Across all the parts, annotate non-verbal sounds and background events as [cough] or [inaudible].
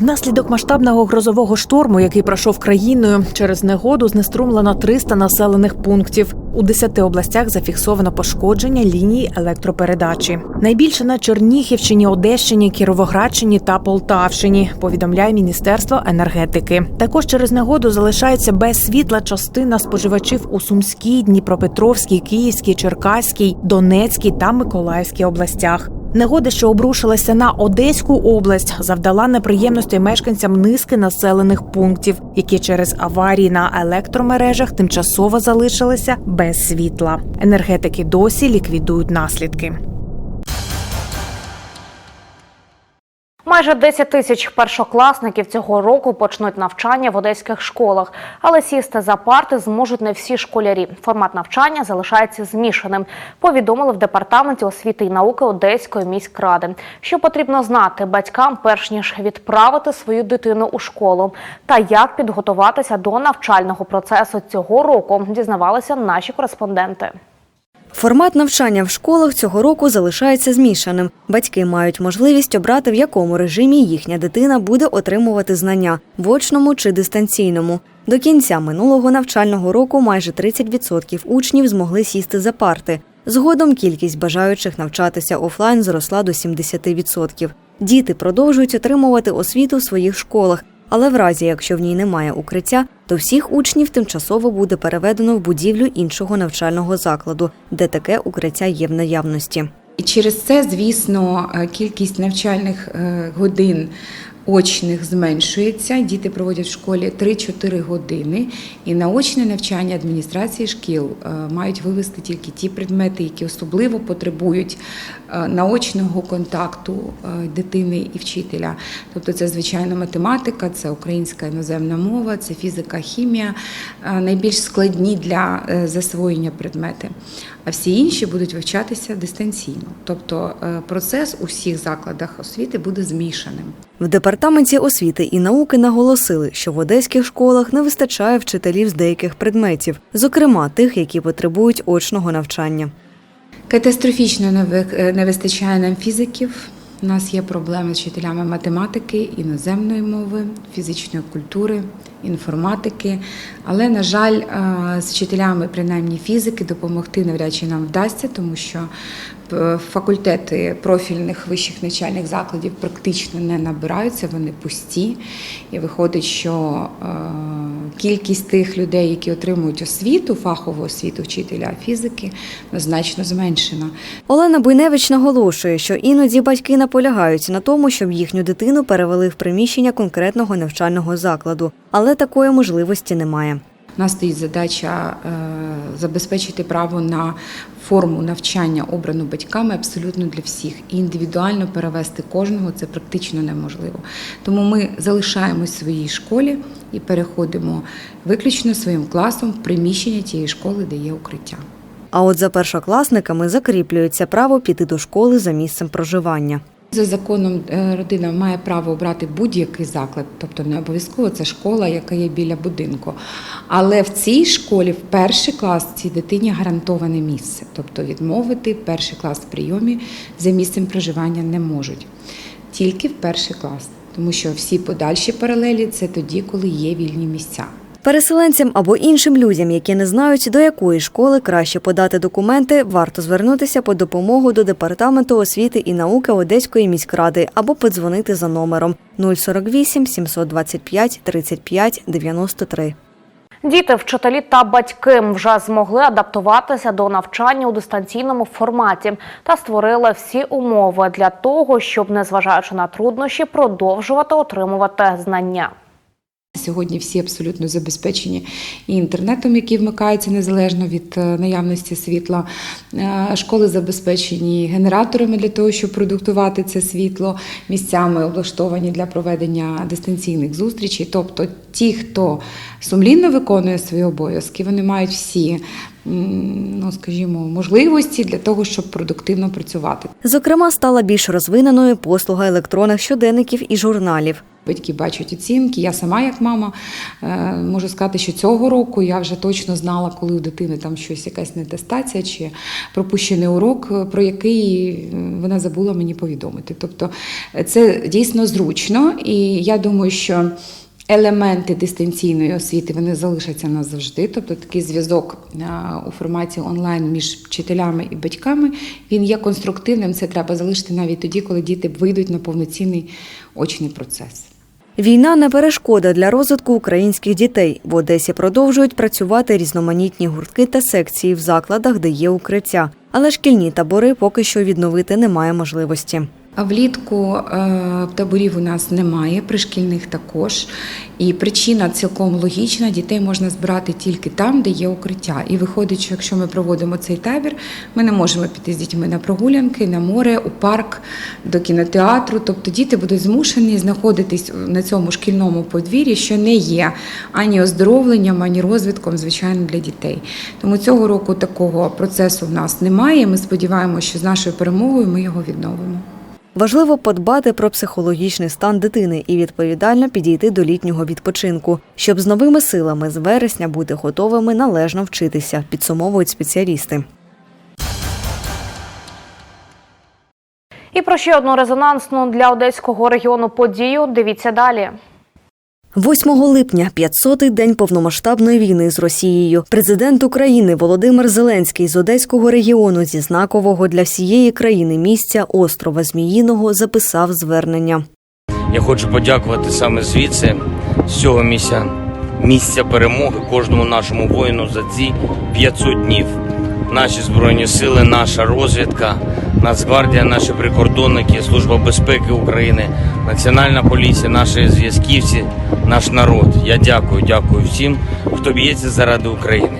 Внаслідок масштабного грозового шторму, який пройшов країною, через негоду знеструмлено 300 населених пунктів. У 10 областях зафіксовано пошкодження ліній електропередачі. Найбільше на Чернігівщині, Одещині, Кіровоградщині та Полтавщині. Повідомляє Міністерство енергетики. Також через негоду залишається без світла частина споживачів у Сумській, Дніпропетровській, Київській, Черкаській, Донецькій та Миколаївській областях. Негода, що обрушилася на Одеську область, завдала неприємностей мешканцям низки населених пунктів, які через аварії на електромережах тимчасово залишилися без світла. Енергетики досі ліквідують наслідки. Майже 10 тисяч першокласників цього року почнуть навчання в одеських школах, але сісти за парти зможуть не всі школярі. Формат навчання залишається змішаним. Повідомили в департаменті освіти і науки Одеської міськради. Що потрібно знати батькам, перш ніж відправити свою дитину у школу, та як підготуватися до навчального процесу цього року, дізнавалися наші кореспонденти. Формат навчання в школах цього року залишається змішаним. Батьки мають можливість обрати, в якому режимі їхня дитина буде отримувати знання в очному чи дистанційному. До кінця минулого навчального року майже 30% учнів змогли сісти за парти. Згодом кількість бажаючих навчатися офлайн зросла до 70%. Діти продовжують отримувати освіту в своїх школах, але в разі, якщо в ній немає укриття, то всіх учнів тимчасово буде переведено в будівлю іншого навчального закладу, де таке укриття є в наявності. І через це, звісно, е, кількість навчальних е, годин очних зменшується. Діти проводять в школі 3-4 години. І на очне навчання адміністрації шкіл е, мають вивести тільки ті предмети, які особливо потребують е, наочного контакту е, дитини і вчителя. Тобто це, звичайно, математика, це українська іноземна мова, це фізика, хімія, найбільш складні для засвоєння предмети. А всі інші будуть вивчатися дистанційно. Тобто е, процес у всіх закладах освіти буде змішаним. В департаменті освіти і науки наголосили, що в одеських школах не вистачає вчителів з деяких предметів, зокрема тих, які потребують очного навчання. Катастрофічно не е, не вистачає нам фізиків. У нас є проблеми з вчителями математики, іноземної мови, фізичної культури, інформатики. Але, на жаль, е, з вчителями, принаймні фізики, допомогти навряд чи нам вдасться, тому що е, факультети профільних вищих навчальних закладів практично не набираються, вони пусті. І виходить, що е, кількість тих людей, які отримують освіту, фахову освіту вчителя фізики, значно зменшена. Олена Буйневич наголошує, що іноді батьки наполягають на тому, щоб їхню дитину перевели в приміщення конкретного навчального закладу, але такої можливості немає. У нас стоїть задача е, забезпечити право на форму навчання, обрану батьками абсолютно для всіх. І індивідуально перевести кожного це практично неможливо. Тому ми залишаємось в своїй школі і переходимо виключно своїм класом в приміщення тієї школи, де є укриття. А от за першокласниками закріплюється право піти до школи за місцем проживання. За законом е, родина має право обрати будь-який заклад, тобто не обов'язково це школа, яка є біля будинку. Але в цій школі в перший клас цій дитині гарантоване місце, тобто відмовити перший клас в прийомі за місцем проживання не можуть. Тільки в перший клас, тому що всі подальші паралелі це тоді, коли є вільні місця. Переселенцям або іншим людям, які не знають, до якої школи краще подати документи, варто звернутися по допомогу до департаменту освіти і науки Одеської міськради або подзвонити за номером 048 725 35 93. Діти, вчителі та батьки вже змогли адаптуватися до навчання у дистанційному форматі та створили всі умови для того, щоб, незважаючи на труднощі, продовжувати отримувати знання. Сьогодні всі абсолютно забезпечені і інтернетом, який вмикається незалежно від е, наявності світла. Е, Школи забезпечені генераторами для того, щоб продуктувати це світло, місцями облаштовані для проведення дистанційних зустрічей. Тобто, ті, хто сумлінно виконує свої обов'язки, вони мають всі ну, скажімо, можливості для того, щоб продуктивно працювати. Зокрема, стала більш розвиненою послуга електронних щоденників і журналів. Батьки бачать оцінки. Я сама, як мама, е, можу сказати, що цього року я вже точно знала, коли у дитини там щось, якась недостація чи пропущений урок, е, про який е, вона забула мені повідомити. Тобто це дійсно зручно, і я думаю, що. Елементи дистанційної освіти вони залишаться назавжди. Тобто такий зв'язок у форматі онлайн між вчителями і батьками він є конструктивним. Це треба залишити навіть тоді, коли діти вийдуть на повноцінний очний процес. Війна не перешкода для розвитку українських дітей. В Одесі продовжують працювати різноманітні гуртки та секції в закладах, де є укриття. Але шкільні табори поки що відновити немає можливості. А влітку е, таборів у нас немає, пришкільних також. І причина цілком логічна: дітей можна збирати тільки там, де є укриття. І виходить, що якщо ми проводимо цей табір, ми не можемо піти з дітьми на прогулянки, на море, у парк, до кінотеатру. Тобто діти будуть змушені знаходитись на цьому шкільному подвір'ї, що не є ані оздоровленням, ані розвитком, звичайно, для дітей. Тому цього року такого процесу в нас немає. Ми сподіваємося, що з нашою перемогою ми його відновимо. Важливо подбати про психологічний стан дитини і відповідально підійти до літнього відпочинку, щоб з новими силами з вересня бути готовими належно вчитися, підсумовують спеціалісти. І про ще одну резонансну для одеського регіону подію дивіться далі. 8 липня, 500-й день повномасштабної війни з Росією. Президент України Володимир Зеленський з Одеського регіону зі знакового для всієї країни місця острова Зміїного записав звернення. Я хочу подякувати саме звідси, з цього місця, місця перемоги кожному нашому воїну за ці 500 днів. Наші збройні сили, наша розвідка, Нацгвардія, наші прикордонники, Служба безпеки України, Національна поліція, наші зв'язківці, наш народ. Я дякую, дякую всім, хто б'ється заради України.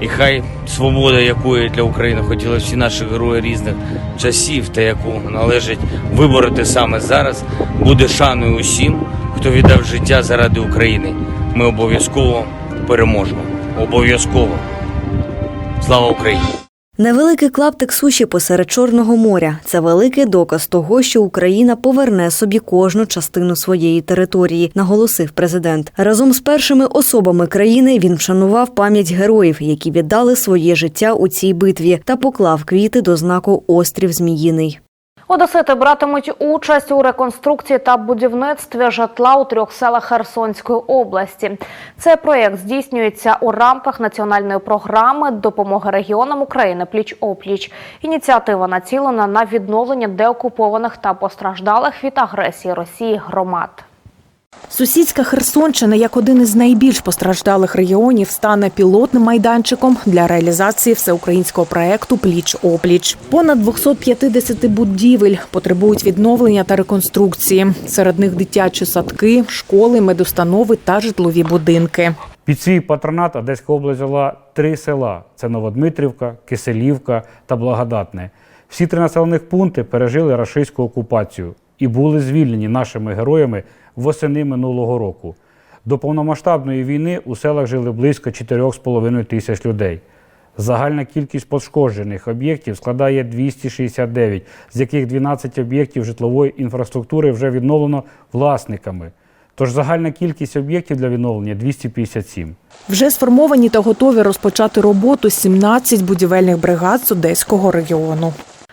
І хай свобода, якої для України хотіли всі наші герої різних часів, та яку належить вибороти саме зараз, буде шаною усім, хто віддав життя заради України. Ми обов'язково переможемо. Обов'язково. Слава Україні! Невеликий клаптик суші посеред Чорного моря це великий доказ того, що Україна поверне собі кожну частину своєї території, наголосив президент. Разом з першими особами країни він вшанував пам'ять героїв, які віддали своє життя у цій битві, та поклав квіти до знаку Острів Зміїний. Одесити братимуть участь у реконструкції та будівництві житла у трьох селах Херсонської області. Цей проєкт здійснюється у рамках національної програми допомоги регіонам України пліч опліч. Ініціатива націлена на відновлення деокупованих та постраждалих від агресії Росії громад. Сусідська Херсонщина, як один із найбільш постраждалих регіонів, стане пілотним майданчиком для реалізації всеукраїнського проекту Пліч опліч. Понад 250 будівель потребують відновлення та реконструкції. Серед них дитячі садки, школи, медустанови та житлові будинки. Під свій патронат Одеська область взяла три села: це Новодмитрівка, Киселівка та Благодатне. Всі три населених пункти пережили рашистську окупацію і були звільнені нашими героями восени минулого року. До повномасштабної війни у селах жили близько 4,5 тисяч людей. Загальна кількість пошкоджених об'єктів складає 269, з яких 12 об'єктів житлової інфраструктури вже відновлено власниками. Тож загальна кількість об'єктів для відновлення 257. Вже сформовані та готові розпочати роботу 17 будівельних бригад з одеського регіону.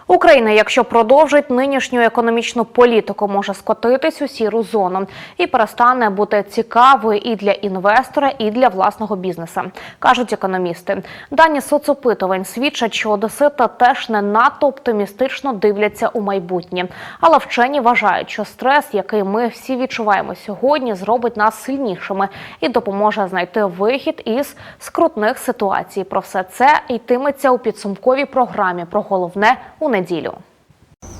Україна, якщо продовжить нинішню економічну політику, може скотитись у сіру зону і перестане бути цікавою і для інвестора, і для власного бізнесу, кажуть економісти. Дані соцопитувань свідчать, що одесита теж не надто оптимістично дивляться у майбутнє. Але вчені вважають, що стрес, який ми всі відчуваємо сьогодні, зробить нас сильнішими і допоможе знайти вихід із скрутних ситуацій. Про все це йтиметься у підсумковій програмі. Про головне у неділю.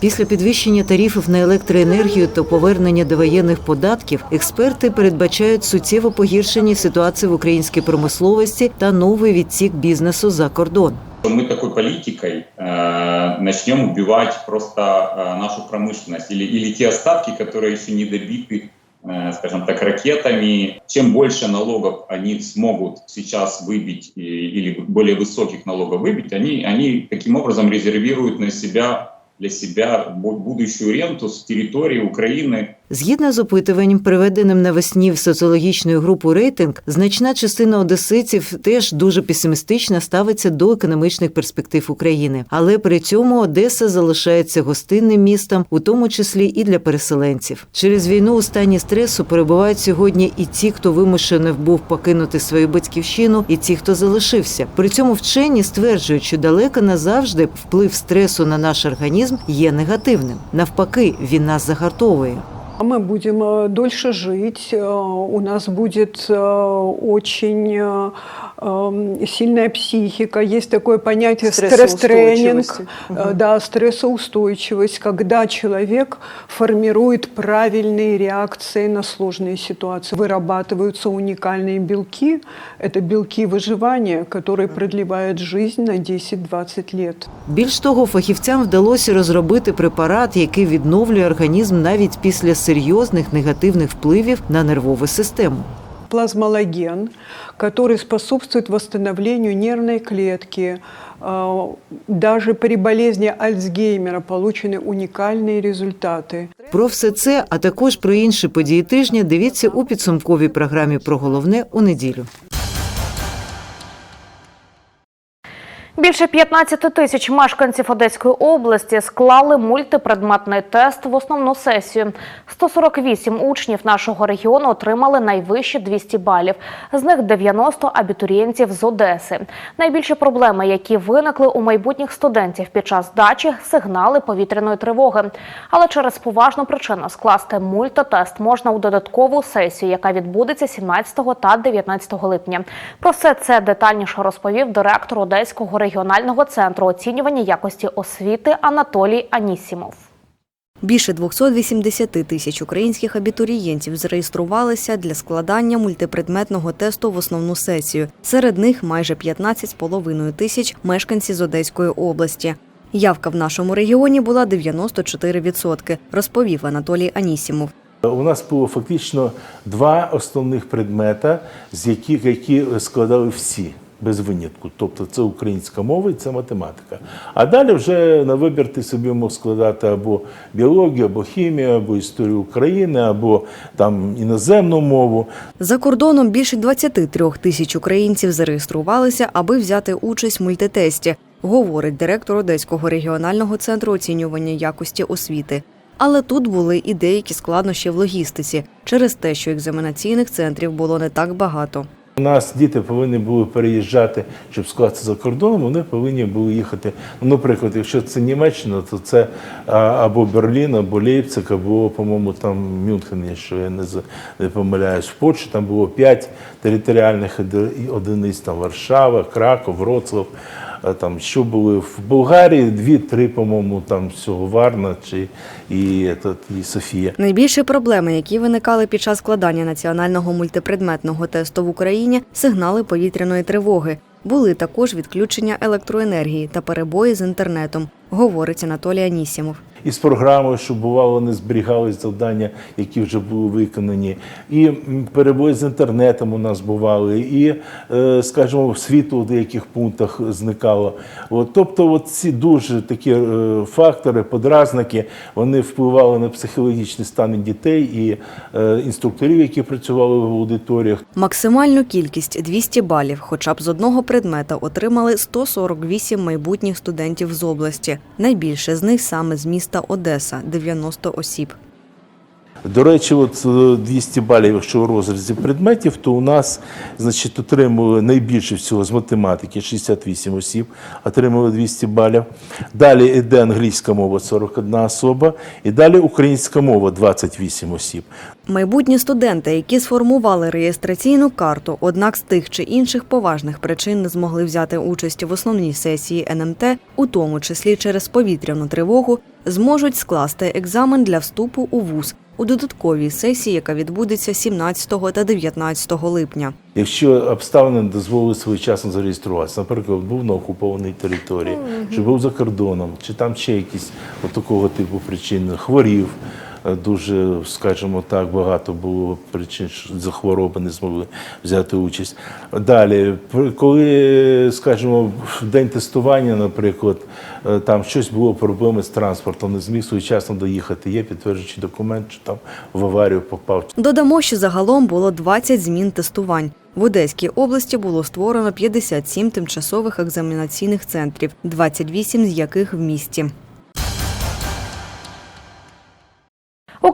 Після підвищення тарифів на електроенергію та повернення довоєнних податків експерти передбачають суттєво погіршення ситуації в українській промисловості та новий відсік бізнесу за кордон. мы такой политикой э, начнем убивать просто э, нашу промышленность или, или те остатки, которые еще не добиты э, скажем так, ракетами. Чем больше налогов они смогут сейчас выбить и- или более высоких налогов выбить, они, они таким образом резервируют на себя для себя бу- будущую ренту с территории Украины, Згідно з опитуванням, проведеним навесні в соціологічною групу рейтинг, значна частина одеситів теж дуже песимістично ставиться до економічних перспектив України. Але при цьому Одеса залишається гостинним містом, у тому числі і для переселенців. Через війну у стані стресу перебувають сьогодні і ті, хто вимушений був покинути свою батьківщину, і ті, хто залишився. При цьому вчені стверджують, що далеко не завжди вплив стресу на наш організм є негативним. Навпаки, він нас загартовує. Мы будем э, дольше жить, э, у нас будет э, очень э, эм, сильная психика. Есть такое понятие стресс-тренинг, Стрессоустойчивости. э, да, стрессоустойчивость, когда человек формирует правильные реакции на сложные ситуации. Вырабатываются уникальные белки, это белки выживания, которые продлевают жизнь на 10-20 лет. Більш того, фахівцям вдалося розробити препарат, який відновлює організм навіть після серйозних негативних впливів на нервову систему. плазмологен, который способствует восстановлению нервной клетки. Э, Даже при болезни Альцгеймера получены уникальные результаты. Про все це, а також про інші події тижня, дивіться у підсумковій програмі про головне у неділю. Більше 15 тисяч мешканців Одеської області склали мультипредметний тест в основну сесію. 148 учнів нашого регіону отримали найвищі 200 балів. З них 90 абітурієнтів з Одеси. Найбільші проблеми, які виникли у майбутніх студентів під час здачі – сигнали повітряної тривоги. Але через поважну причину скласти мультитест можна у додаткову сесію, яка відбудеться 17 та 19 липня. Про все це детальніше розповів директор Одеського регіонального центру оцінювання якості освіти Анатолій Анісімов. Більше 280 тисяч українських абітурієнтів зареєструвалися для складання мультипредметного тесту в основну сесію. Серед них майже 15,5 тисяч мешканці з Одеської області. Явка в нашому регіоні була 94%, розповів Анатолій Анісімов. У нас було фактично два основних предмета, з яких які складали всі без винятку. Тобто це українська мова і це математика. А далі вже на вибір ти собі мог складати або біологію, або хімію, або історію України, або там іноземну мову. За кордоном більше 23 тисяч українців зареєструвалися, аби взяти участь в мультитесті, говорить директор Одеського регіонального центру оцінювання якості освіти. Але тут були і деякі складнощі в логістиці через те, що екзаменаційних центрів було не так багато. У нас діти повинні були переїжджати, щоб скласти за кордоном. Вони повинні були їхати. Ну, наприклад, якщо це Німеччина, то це або Берлін, або Лейпциг, або, по-моєму, там Мюнхен, якщо я не, не помиляюсь. В Польщі там було п'ять територіальних одиниць, там Варшава, Краков, Вроцлав. Там що були в Болгарії, дві-три, по-моєму, там всього Варна чи і, і Софія. Найбільші проблеми, які виникали під час складання національного мультипредметного тесту в Україні, сигнали повітряної тривоги. Були також відключення електроенергії та перебої з інтернетом, говорить Анатолій Анісімов. І з програмою, щоб бувало не зберігались завдання, які вже були виконані, і перебої з інтернетом у нас бували, і, е, скажімо, світло в деяких пунктах зникало. От, тобто, от ці дуже такі е, фактори, подразники, вони впливали на психологічний стан дітей і е, інструкторів, які працювали в аудиторіях. Максимальну кількість 200 балів, хоча б з одного предмета, отримали 148 майбутніх студентів з області. Найбільше з них саме з міста Одеса 90 осіб. До речі, от е, 200 балів, якщо в розрізі предметів, то у нас значить, отримали найбільше всього з математики 68 осіб, отримали 200 балів. Далі йде англійська мова 41 особа, і далі українська мова 28 осіб. Майбутні студенти, які сформували реєстраційну карту, однак з тих чи інших поважних причин не змогли взяти участь в основній сесії НМТ, у тому числі через повітряну тривогу, зможуть скласти екзамен для вступу у вуз у додатковій сесії, яка відбудеться 17 та 19 липня. Якщо обставини дозволили своєчасно зареєструватися, наприклад, був на окупованій території, чи був за кордоном, чи там ще якісь от такого типу причини, хворів, дуже, скажімо так, багато було причин, що за хвороби не змогли взяти участь. Далі, коли, скажімо, в день тестування, наприклад, е, там щось було проблеми з транспортом, не зміг своєчасно доїхати, є підтверджуючий документ, що там в аварію попав. Додамо, що загалом було 20 змін тестувань. В Одеській області було створено 57 тимчасових екзаменаційних центрів, 28 з яких в місті.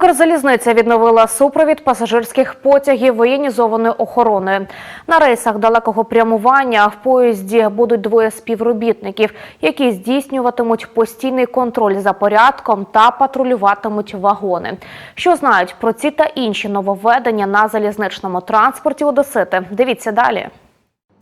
Укрзалізниця відновила супровід пасажирських потягів воєнізованою охороною. На рейсах далекого прямування в поїзді будуть двоє співробітників, які здійснюватимуть постійний контроль за порядком та патрулюватимуть вагони. Що знають про ці та інші нововведення на залізничному транспорті Одесити? Дивіться далі.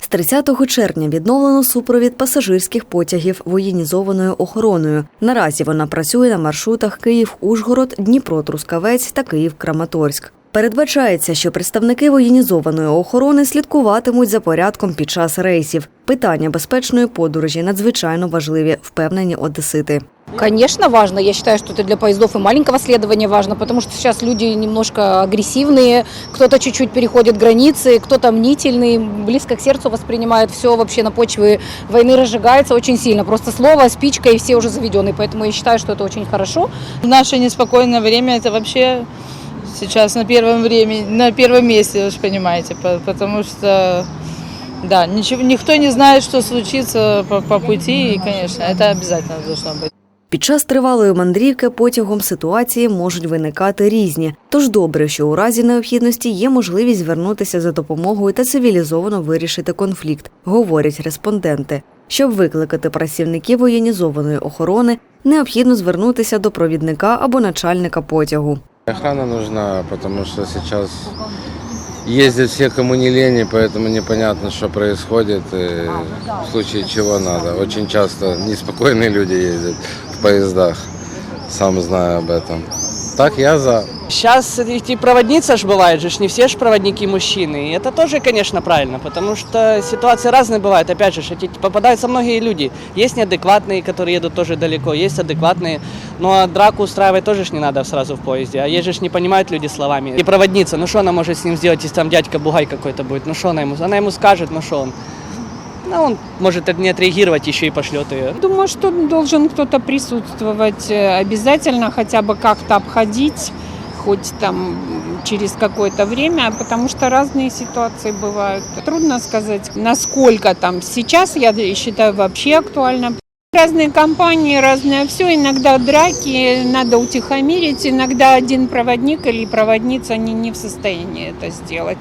З 30 червня відновлено супровід пасажирських потягів воєнізованою охороною. Наразі вона працює на маршрутах Київ-Ужгород, Дніпро-Трускавець та Київ-Краматорськ. Передбачається, що представники воєнізованої охорони слідкуватимуть за порядком під час рейсів. Питання безпечної подорожі надзвичайно важливі, впевнені одесити. Конечно, важно. Я считаю, что это для поездов и маленького следования важно, потому что сейчас люди немножко агрессивные, кто-то чуть-чуть переходит границы, кто-то мнительный, близко к сердцу воспринимает все вообще на почве войны разжигается очень сильно. Просто слово, спичка и все уже заведены. Поэтому я считаю, что это очень хорошо. В наше неспокойное время это вообще сейчас на первом времени, на первом месте, вы же понимаете, по- потому что да, ничего, никто не знает, что случится по, по пути, и, конечно, это обязательно должно быть. Під час тривалої мандрівки потягом ситуації можуть виникати різні. Тож добре, що у разі необхідності є можливість звернутися за допомогою та цивілізовано вирішити конфлікт, говорять респонденти. Щоб викликати працівників воєнізованої охорони, необхідно звернутися до провідника або начальника потягу. Охрана нужна, потому что сейчас ездят все, кому не лень, и поэтому непонятно, что происходит, и в случае чего надо. Очень часто неспокойные люди ездят поездах, сам знаю об этом. Так я за. Сейчас эти проводница ж бывает же, ж не все ж проводники мужчины. И это тоже, конечно, правильно, потому что ситуации разные бывают. Опять же, ж, эти попадаются многие люди. Есть неадекватные, которые едут тоже далеко, есть адекватные. Но драку устраивать тоже ж не надо сразу в поезде. А есть же ж не понимают люди словами. И проводница, ну что она может с ним сделать, если там дядька бугай какой-то будет? Ну что она ему? Она ему скажет, ну что он? Ну, он может не отреагировать, еще и пошлет ее. Думаю, что должен кто-то присутствовать э, обязательно, хотя бы как-то обходить, хоть там через какое-то время, потому что разные ситуации бывают. Трудно сказать, насколько там сейчас, я считаю, вообще актуально. Разные компании, разное все. Иногда драки, надо утихомирить. Иногда один проводник или проводница не, не в состоянии это сделать.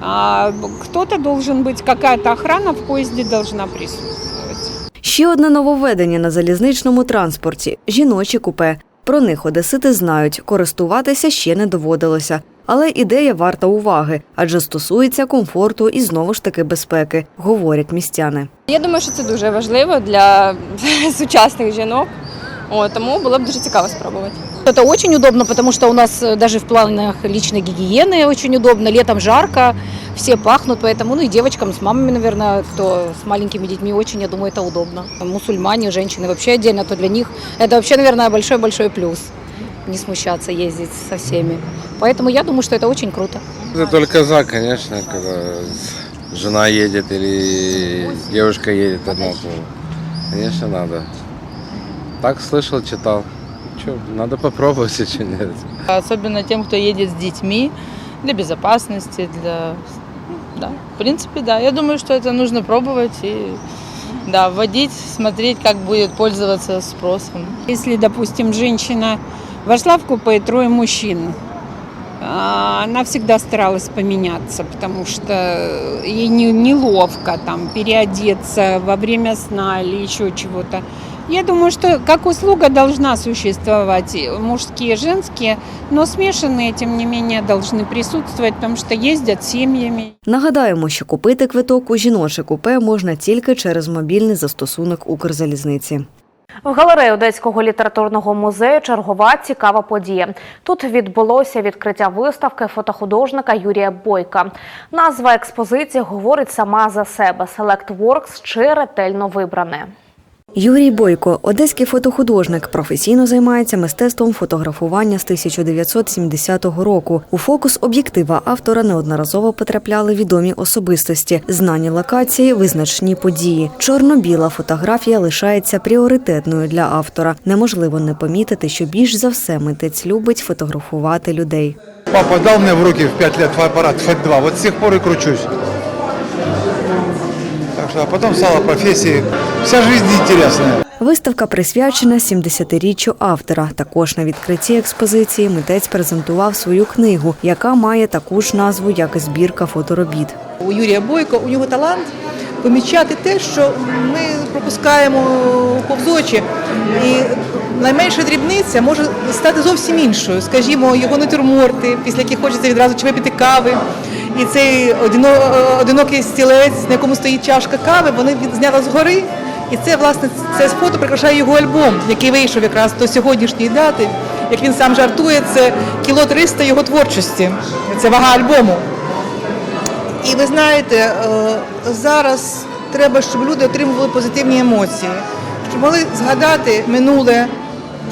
А кто-то должен быть, какая-то охрана в поезде должна присутствовать. Ще одне нововведення на залізничному транспорті жіночі купе. Про них одесити знають, користуватися ще не доводилося. Але ідея варта уваги, адже стосується комфорту і знову ж таки безпеки, говорять містяни. Я думаю, що це дуже важливо для [laughs] сучасних жінок. О, тому було б дуже цікаво спробувати. Это очень удобно, потому что у нас э, даже в планах личной гигиены очень удобно. Летом жарко, все пахнут, поэтому, ну и девочкам с мамами, наверное, кто с маленькими детьми, очень, я думаю, это удобно. Мусульмане, женщины вообще отдельно, то для них это вообще, наверное, большой-большой плюс. Не смущаться, ездить со всеми. Поэтому я думаю, что это очень круто. Это только за, конечно, когда жена едет или девушка едет одна, то, конечно, надо. Так слышал, читал. Че, надо попробовать, [laughs] что нет. Особенно тем, кто едет с детьми, для безопасности, для... Да, в принципе, да. Я думаю, что это нужно пробовать и да, вводить, смотреть, как будет пользоваться спросом. Если, допустим, женщина вошла в купе и трое мужчин, а, она всегда старалась поменяться, потому что ей не- неловко там переодеться во время сна или еще чего-то. Я думаю, что как услуга должна существовать, и мужские, женские, но смешанные, тем не менее, должны присутствовать, потому что ездят семьями. Нагадаємо, що купити квиток у жіноче купе можна тільки через мобільний застосунок Укрзалізниці. В галереї Одеського літературного музею чергова цікава подія. Тут відбулося відкриття виставки фотохудожника Юрія Бойка. Назва експозиції говорить сама за себе: Select Works чи ретельно вибране. Юрій Бойко, одеський фотохудожник, професійно займається мистецтвом фотографування з 1970 року. У фокус об'єктива автора неодноразово потрапляли відомі особистості, знані локації, визначні події. Чорно-біла фотографія лишається пріоритетною для автора. Неможливо не помітити, що більш за все митець любить фотографувати людей. Папа дал мне в руки в 5 лет фотоаппарат FAT2. Вот с тех пор и кручусь. Что, а потом стала профессией. Вся жизнь интересная. Виставка присвячена 70-річчю автора. Також на відкритті експозиції митець презентував свою книгу, яка має таку ж назву, як і збірка фоторобіт. У Юрія Бойко у нього талант помічати те, що ми пропускаємо повз очі. І найменша дрібниця може стати зовсім іншою. Скажімо, його натюрморти, після яких хочеться відразу чи випити кави. І цей одино- одинокий стілець, на якому стоїть чашка кави, вони зняли згори. І це, власне, це фото прикрашає його альбом, який вийшов якраз до сьогоднішньої дати. Як він сам жартує, це кіло 300 його творчості. Це вага альбому. І ви знаєте, е, зараз треба, щоб люди отримували позитивні емоції, щоб могли згадати минуле,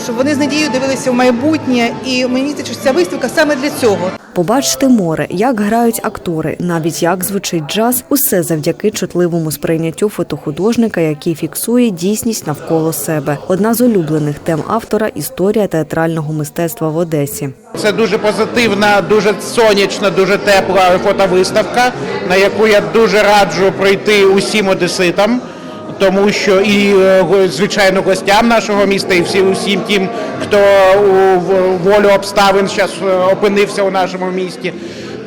щоб вони з надією дивилися в майбутнє. І мені здається, що ця виставка саме для цього. Побачити море, як грають актори, навіть як звучить джаз, усе завдяки чутливому сприйняттю фотохудожника, який фіксує дійсність навколо себе. Одна з улюблених тем автора історія театрального мистецтва в Одесі. Це дуже позитивна, дуже сонячна, дуже тепла фотовиставка, на яку я дуже раджу прийти усім одеситам, тому що і е, звичайно гостям нашого міста, і всім усім тим, хто волю обставин зараз опинився у нашому місті.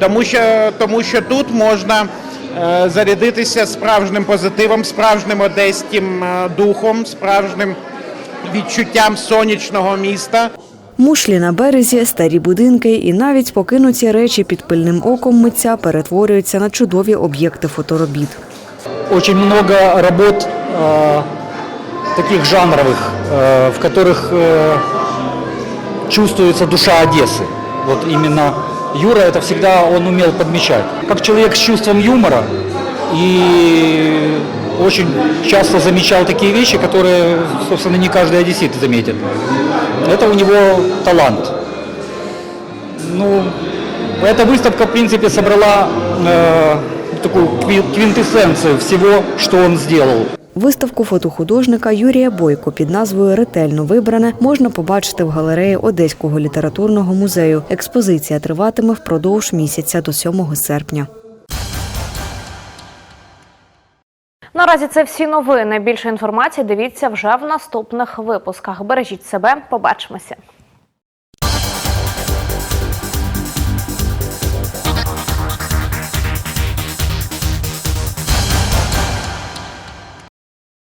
Тому що, тому що тут можна е, зарядитися справжнім позитивом, справжнім одеським е, духом, справжнім відчуттям сонячного міста. Мушлі на березі, старі будинки і навіть покинуті речі під пильним оком митця перетворюються на чудові об'єкти фоторобіт. Очень много работ э, таких жанровых, э, в которых э, чувствуется душа Одессы. Вот именно Юра это всегда он умел подмечать. Как человек с чувством юмора и очень часто замечал такие вещи, которые, собственно, не каждый одессит заметит. Это у него талант. Ну, эта выставка, в принципе, собрала э, такую кви- квинтэссенцию всего, что он сделал. Виставку фотохудожника Юрія Бойко під назвою Ретельно вибране можна побачити в галереї Одеського літературного музею. Експозиція триватиме впродовж місяця до 7 серпня. Наразі це всі новини. Більше інформації дивіться вже в наступних випусках. Бережіть себе, побачимося.